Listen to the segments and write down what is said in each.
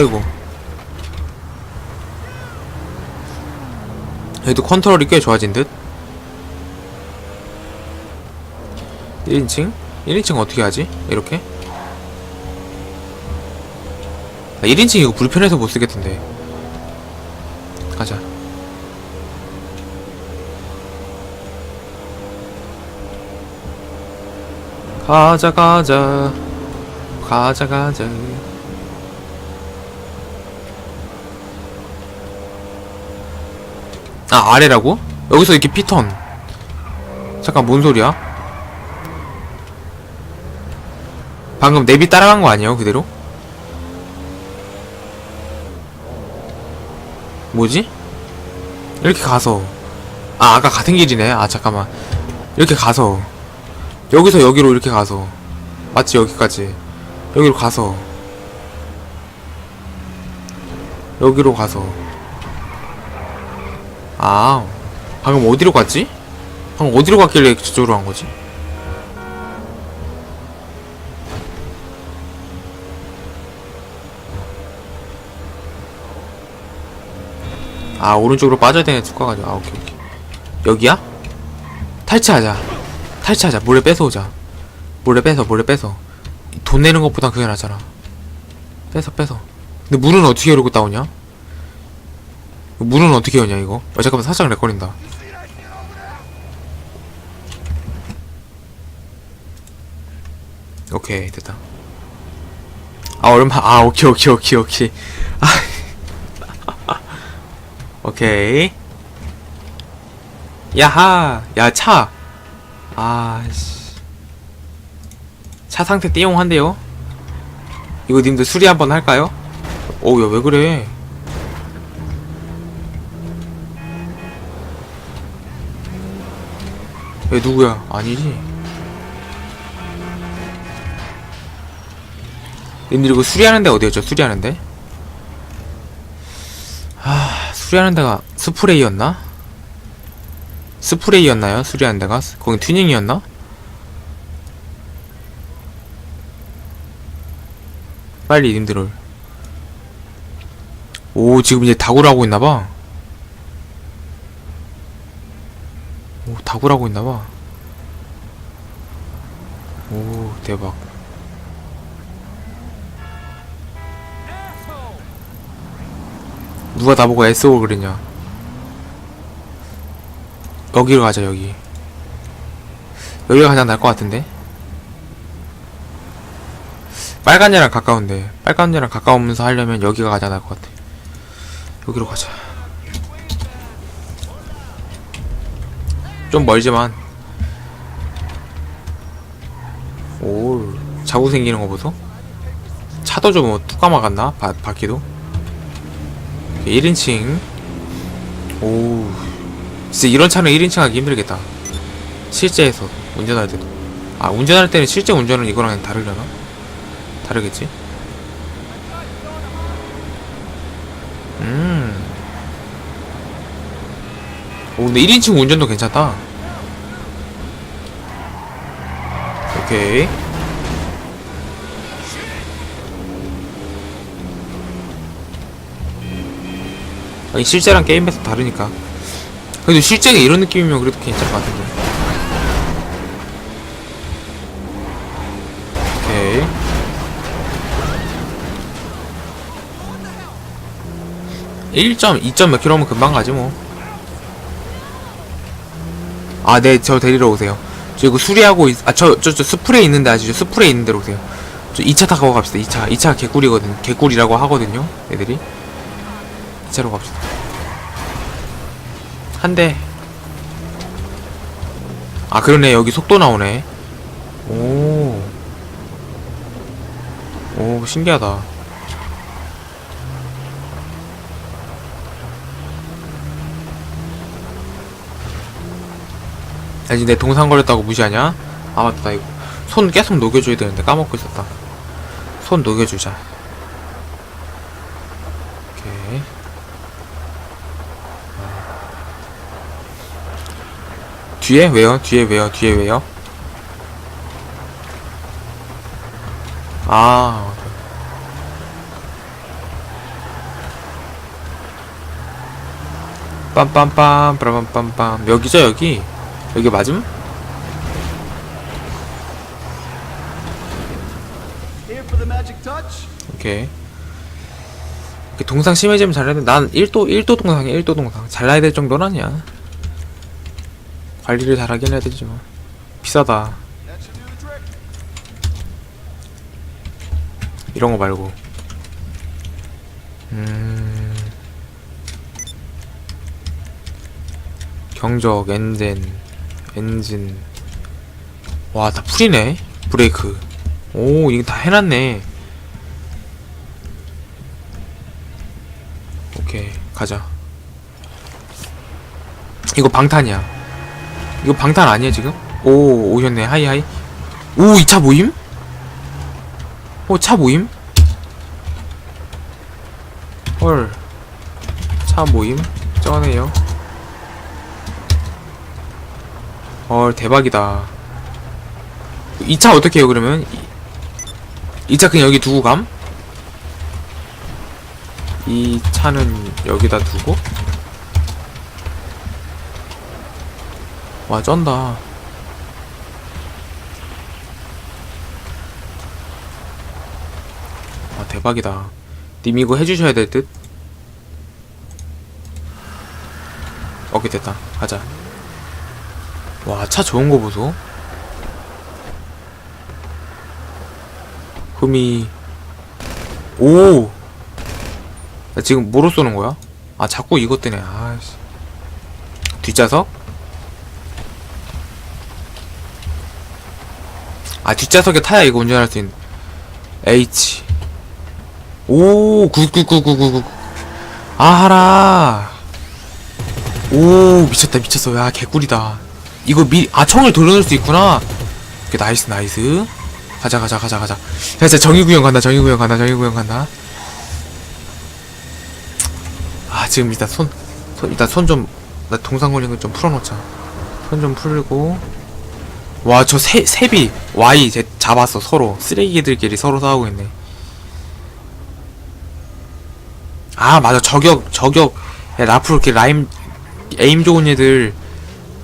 아이고. 얘도 컨트롤이 꽤 좋아진 듯? 1인칭? 1인칭 어떻게 하지? 이렇게? 아, 1인칭 이거 불편해서 못 쓰겠던데. 가자. 가자, 가자. 가자, 가자. 아, 아래라고? 여기서 이렇게 피턴. 잠깐, 뭔 소리야? 방금 내비 따라간 거 아니에요, 그대로? 뭐지? 이렇게 가서. 아, 아까 같은 길이네. 아, 잠깐만. 이렇게 가서. 여기서 여기로 이렇게 가서. 맞지, 여기까지. 여기로 가서. 여기로 가서. 아, 방금 어디로 갔지? 방금 어디로 갔길래 저쪽으로 간 거지? 아, 오른쪽으로 빠져야 되는 축가 가지고. 아, 오케이, 오케이. 여기야? 탈취하자. 탈취하자. 몰래 뺏어오자. 몰래 뺏어, 몰래 뺏어. 돈 내는 것보단 그게 낫잖아. 뺏어, 뺏어. 근데 물은 어떻게 이러고 따오냐? 물은 어떻게 오냐, 이거? 어, 잠깐만, 살짝 렉거린다. 오케이, 됐다. 아, 얼마, 아, 오케이, 오케이, 오케이, 오케이. 아, 오케이. 야하! 야, 차! 아씨. 차 상태 띠용한데요? 이거 님들 수리 한번 할까요? 오, 야, 왜 그래? 얘 누구야? 아니지. 님들 이거 수리하는 데 어디였죠? 수리하는 데? 아, 수리하는 데가 스프레이였나? 스프레이였나요? 수리하는 데가? 거기 튜닝이었나? 빨리 님들을 오 지금 이제 다구를 하고 있나봐 오 다구를 하고 있나봐. 오 대박. 누가 나보고 SO 그랬냐? 여기로 가자 여기. 여기가 가장 나을 것 같은데? 빨간 데랑 가까운데 빨간 데랑 가까우면서 하려면 여기가 가장 나을 것 같아. 여기로 가자 좀 멀지만. 오 자국 생기는 거 보소. 차도 좀 뚜까 막았나? 바, 바퀴도? 1인칭. 오 진짜 이런 차는 1인칭 하기 힘들겠다. 실제에서 운전할 때도. 아 운전할 때는 실제 운전은 이거랑 다르려나? 다르겠지? 오, 근데 1인칭 운전도 괜찮다. 오케이. 아니, 실제랑 게임에서 다르니까. 그래도 실제가 이런 느낌이면 그래도 괜찮을 것 같은데. 오케이. 일 1점, 2점 몇 킬로면 금방 가지 뭐. 아, 네, 저 데리러 오세요. 저 이거 수리하고, 있, 아, 저, 저, 저 스프레이 있는데 아시죠? 스프레이 있는 데로 오세요. 저 2차 타고 갑시다, 2차. 2차 개꿀이거든. 개꿀이라고 하거든요, 애들이. 2차로 갑시다. 한 대. 아, 그러네. 여기 속도 나오네. 오. 오, 신기하다. 아직 내 동상 걸렸다고 무시하냐? 아 맞다 이거 손 계속 녹여줘야 되는데 까먹고 있었다 손 녹여주자 오케이 뒤에 왜요? 뒤에 왜요? 뒤에 왜요? 아 빰빰빰 브라밤빰빰 여기죠 여기? 여기 맞음? 오케이. 이렇게 동상 심해지면 잘해야 돼. 난 1도 1도 동상이야 1도 동상. 잘라야 될 정도는 아니야. 관리를 잘하긴 해야 비싸다. Do the trick. 이런 거 말고. 음. 경적 엔진 엔진 와 다 풀이네 브레이크 오 이거 다 해놨네 오케이 가자 이거 방탄이야 이거 방탄 아니야 지금? 오 오셨네 하이 하이 오 이 차 모임? 어, 차 모임? 헐. 차 모임? 쩌네요. 헐, 대박이다. 이차 어떻게 해요, 그러면? 이차 그냥 여기 두고 감? 이 차는 여기다 두고? 와, 쩐다. 아 대박이다 님 이거 해주셔야 될 듯? 오케이 됐다 가자 와 차 좋은 거 보소 흠이 오! 나 지금 뭐로 쏘는 거야? 아 자꾸 이것 때문에 아씨 뒷좌석? 아 뒷좌석에 타야 이거 운전할 수 있는 H 오, 굿굿굿굿굿. 아하라. 오, 미쳤다, 미쳤어. 야, 개꿀이다. 이거 미, 아, 총을 돌려놓을 수 있구나. 오케이, 나이스, 나이스. 가자, 가자, 가자, 가자. 자, 진짜 정의구형 간다, 정의구형 간다, 정의구형 간다. 아, 지금 일단 손, 손, 일단 손 좀, 나 동상 걸린 거 좀 풀어놓자. 손 좀 풀고. 와, 저 세, 세비, Y, 제 잡았어, 서로. 쓰레기들끼리 서로 싸우고 있네. 아 맞아 저격 저격 야 라프로 이렇게 라임 에임 좋은 애들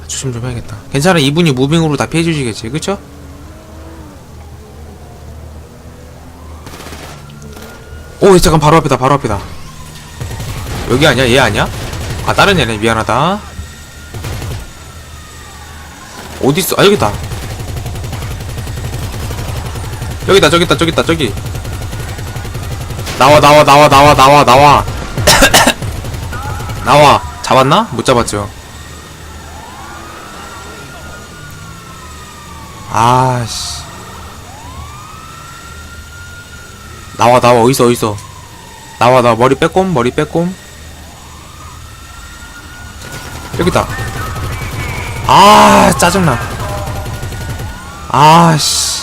조심 좀 해야겠다. 괜찮아 이분이 무빙으로 다 피해주시겠지. 그쵸? 오 잠깐 바로 앞이다 바로 앞이다. 여기 아니야? 얘 아니야? 아 다른 애네 미안하다. 어딨어? 아 여기다. 여기다 저기다 저기다 저기. 나와 나와 나와 나와 나와 나와. 나와. 잡았나? 못 잡았죠 아씨. 나와 나와 어딨어 어딨어 나와 나 머리 빼꼼 머리 빼꼼. 여기다. 아 짜증나. 아씨.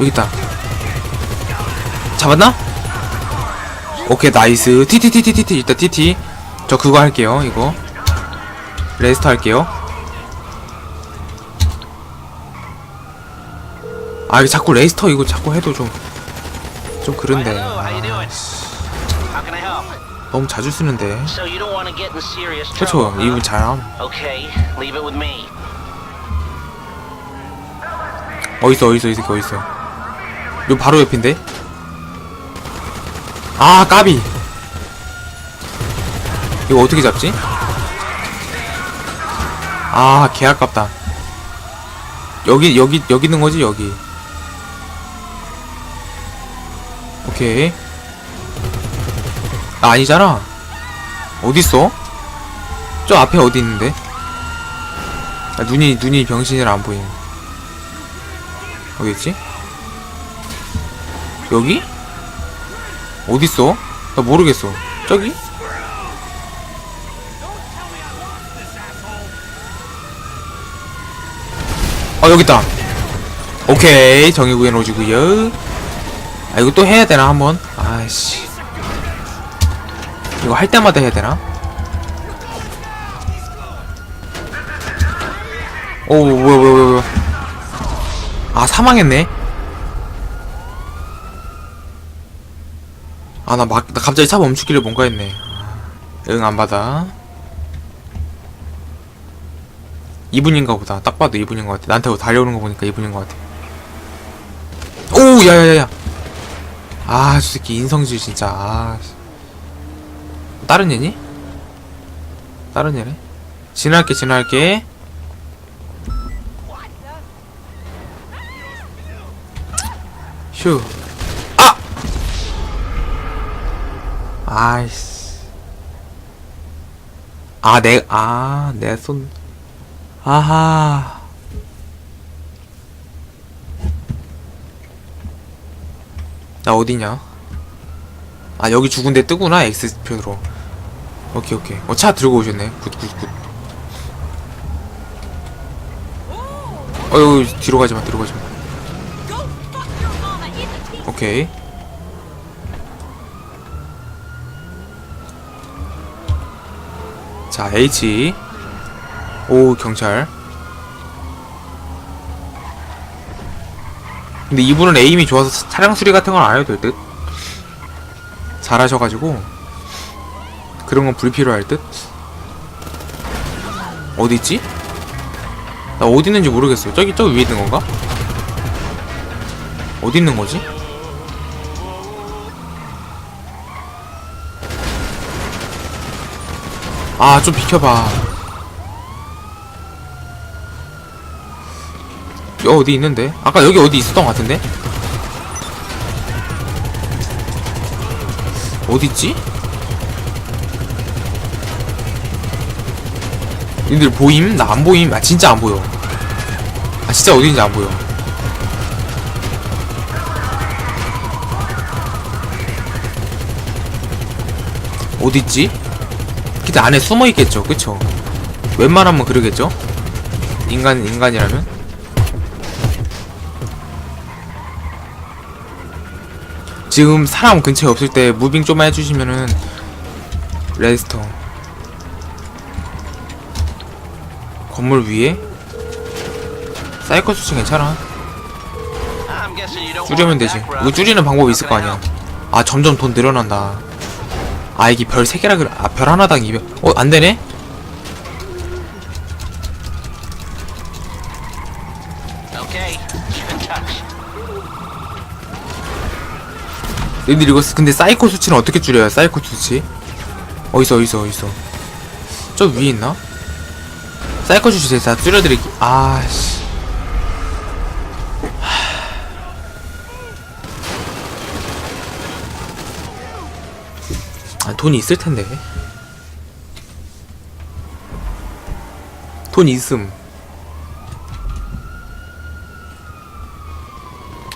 여기다. 잡았나? 오케이 나이스. 티티티티티티 일단 티티. 저 그거 할게요 이거. 레스터 할게요 아 이거 자꾸 레스터 이거 자꾸 해도 좀 좀 그런데? 너무 자주 쓰는데 trouble, 이분? 잘함. 어딨어 어딨어 이 새끼 어딨어 요 바로 옆인데 아 까비 이거 어떻게 잡지? 아 개 아깝다 여기 여기 여기 있는 거지 여기 오케이 아 아니잖아 어딨어? 저 앞에 어디 있는데? 아, 눈이 눈이 병신이라 안 보임 어디 있지? 여기? 어딨어? 나 모르겠어. 저기? 어, 여기 있다. 오케이. 정의구현 오지구요. 아, 이거 또 해야 되나, 한번? 아이씨. 이거 할 때마다 해야 되나? 오, 뭐야, 뭐야, 뭐야. 아, 사망했네. 아, 나 막, 나 갑자기 차 멈추길래 뭔가 했네. 아, 응안 받아 2분인가 보다 딱 봐도 2분인 것 같아 나한테 달려오는 거 보니까 2분인 것 같아 오 야야야야 아 저 새끼 인성질 진짜 아 씨. 다른 애니? 다른 애래? 지나갈게 지나갈게 휴 아! 아이씨 아, 내, 아, 내 손. 아하. 나 어디냐? 아, 여기 죽은 데 뜨구나, X표로. 오케이, 오케이. 어, 차 들고 오셨네. 굿, 굿, 굿. 어휴, 뒤로 가지 마, 뒤로 가지 마. 오케이. 자, H. 오, 경찰. 근데 이분은 에임이 좋아서 차량 수리 같은 건 안 해도 될 듯? 잘하셔가지고. 그런 건 불필요할 듯? 어디 있지? 나 어디 있는지 모르겠어요. 저기, 저기 위에 있는 건가? 어디 있는 거지? 아, 좀 비켜봐. 여기 어디 있는데? 아까 여기 어디 있었던 것 같은데? 어디 있지? 니들 보임? 나 안 보임? 아 진짜 안 보여. 아 진짜 어디 있는지 안 보여. 어디 있지? 기대 안에 숨어 있겠죠, 그쵸? 웬만하면 그러겠죠? 인간 인간이라면. 지금 사람 근처에 없을 때 무빙 좀만 해주시면은 레스터. 건물 위에? 사이코 수치 괜찮아. 줄이면 되지. 이거 줄이는 방법이 있을 거 아니야. 아 점점 돈 늘어난다. 아 이게 별 3개라 그래. 아별 하나당 200 어 안되네? 너희들 이거 쓰- 근데 사이코 수치는 어떻게 줄여요 사이코 수치? 어딨어 어딨어 어딨어 저 위에 있나? 사이코 수치 제가 줄여드릴게. 아씨. 아 돈이 있을 텐데. 돈 있음.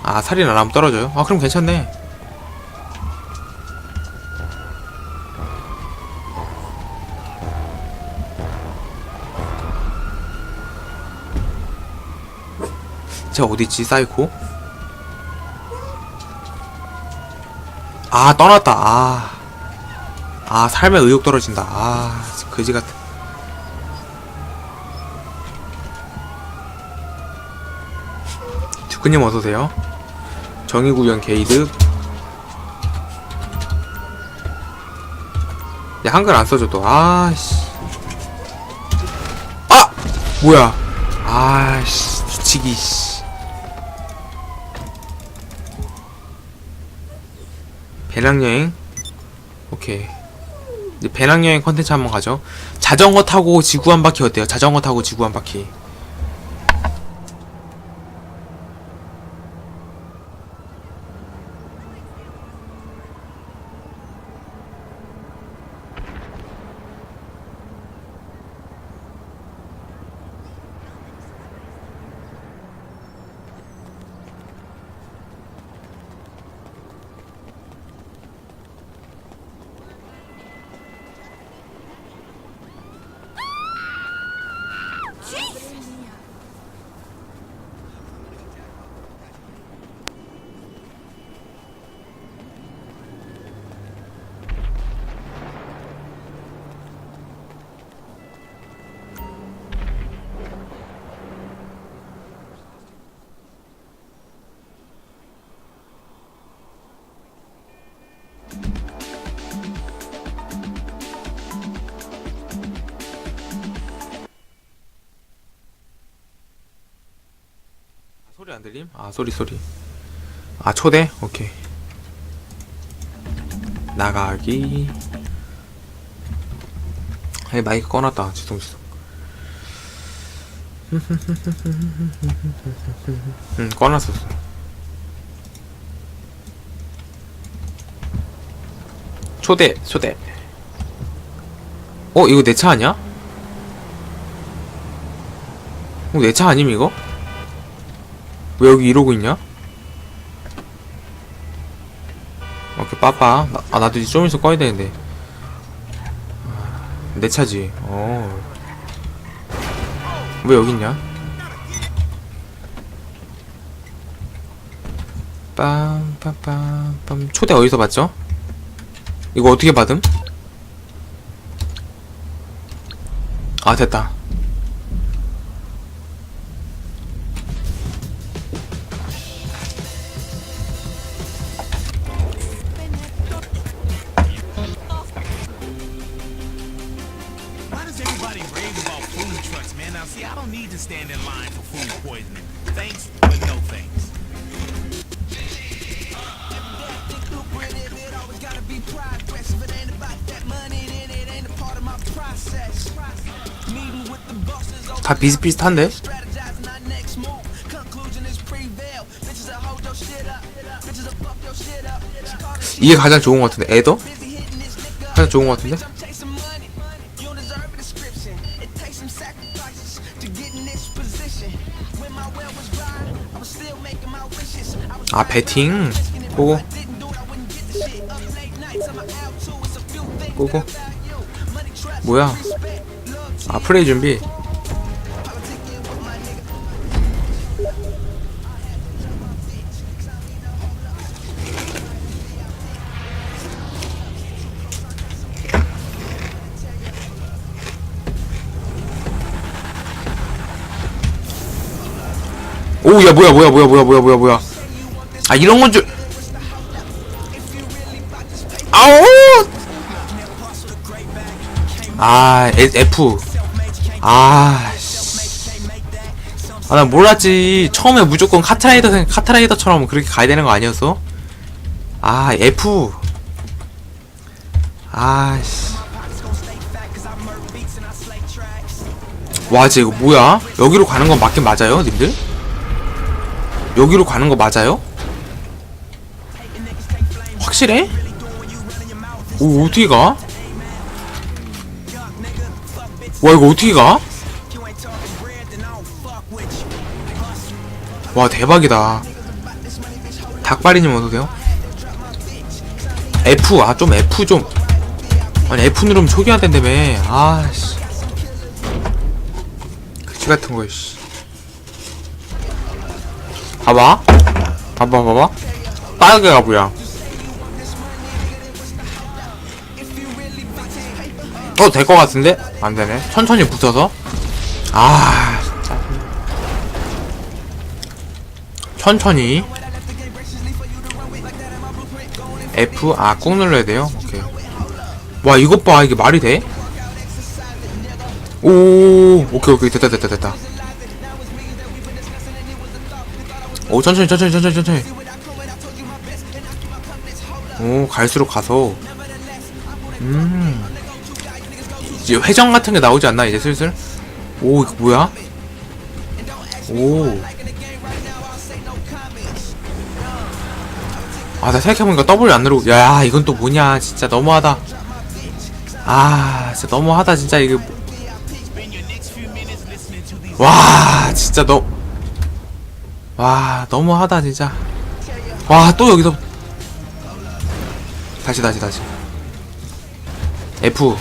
아 살인 안 하면 떨어져요? 아 그럼 괜찮네 쟤 어디있지? 사이코? 아 떠났다. 아. 아 삶의 의욕 떨어진다. 아 그지 같아. 듀크님 어서오세요. 정의구현 게이드 야 한글 안 써줘 또. 아씨. 아! 뭐야? 아씨 뒤치기 씨 배낭여행? 오케이. 배낭여행 컨텐츠 한번 가죠. 자전거 타고 지구 한 바퀴 어때요? 자전거 타고 지구 한 바퀴 소리 안 들림? 아 소리 소리 아 초대? 오케이 나가기 아니 마이크 꺼놨다 지송 지송 응 꺼놨었어 초대 초대 어 이거 내 차 아니야? 어 내 차 아님 이거? 왜 여기 이러고 있냐? 오케이 빠빠 나, 아 나도 이제 좀 있으면 꺼야 되는데 아, 내 차지 어왜 여기 있냐? 빰빰빰빰 초대 어디서 받죠? 이거 어떻게 받음? 아 됐다 비슷비슷한데? 이게 가장 좋은 것 같은데 에더? 가장 좋은 것 같은데? 아 배팅 보고 보고 뭐야 아 플레이 준비 오야 뭐야 뭐야 뭐야 뭐야 뭐야 뭐야. 뭐야 아 이런 건줄 아오! 아 에- F. 아 아 난 몰랐지. 처음에 무조건 카트라이더 생 카트라이더처럼 그렇게 가야 되는 거 아니었어? 아 F. 아 씨. 와, 쟤 이거 뭐야? 여기로 가는 건 맞긴 맞아요, 님들? 여기로 가는 거 맞아요? 확실해? 오, 어떻게 가? 와, 이거 어떻게 가? 와, 대박이다. 닭발이님 어서오세요. F, 아, 좀 F 좀. 아니, F 누르면 초기화 된다며. 아씨. 그지 같은 거, 씨. 봐봐. 봐봐, 봐봐. 빠르게 가보야. 어, 될 것 같은데? 안 되네. 천천히 붙어서. 아, 진짜. 천천히. F, 아, 꾹 눌러야 돼요? 오케이. 와, 이것 봐. 이게 말이 돼? 오, 오케이, 오케이. 됐다, 됐다, 됐다. 오, 천천히, 천천히, 천천히, 천천히. 오, 갈수록 가서. 음. 이제 회전 같은 게 나오지 않나, 이제 슬슬? 오, 이거 뭐야? 오. 아, 나 생각해보니까 W 안 누르고, 야, 이건 또 뭐냐. 진짜 너무하다. 아, 진짜 너무하다, 진짜. 이게. 뭐- 와 진짜 너. 와 너무하다 진짜. 와 또 여기서. 다시 다시 다시. F.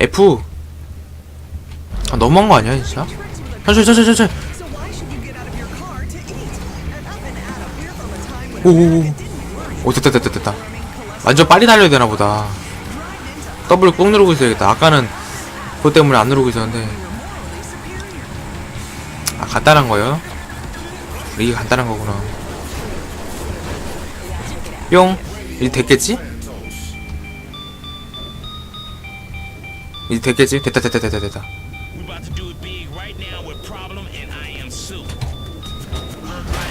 F. 아 너무한 거 아니야 진짜? 천천히 천천히 천천히. 오오오. 오 됐다 됐다 됐다. 완전 빨리 달려야 되나 보다. W 꾹 누르고 있어야겠다. 아까는 그것 때문에 안 누르고 있었는데. 아 간단한 거요? 이게 간단한 거구나. 뿅. 이제 됐겠지? 이제 됐겠지? 됐다 됐다 됐다 됐다.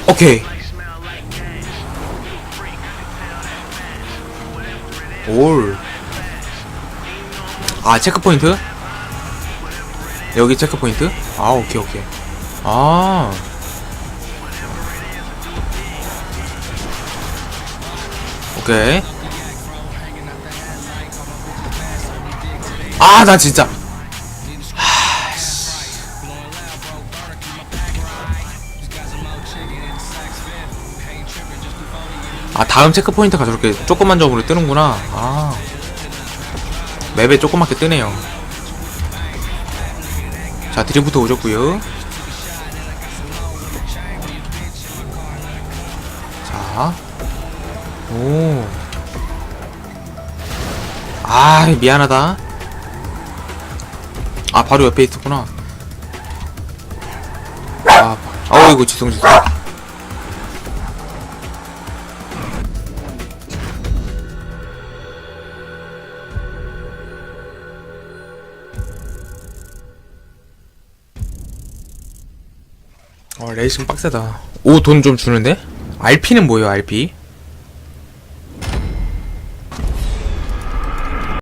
오케이 올. 아, 체크포인트? 여기 체크포인트? 아, 오케이, 오케이. 아. 오케이. 아, 나 진짜. 아, 다음 체크포인트가 저렇게 조그만 점으로 뜨는구나. 아. 맵에 조그맣게 뜨네요. 자, 드리프트 오셨고요 자. 오. 아, 미안하다. 아, 바로 옆에 있었구나. 아, 어이구, 지송, 지송. 어, 레이싱 빡세다. 오, 돈 좀 주는데? RP는 뭐예요, RP?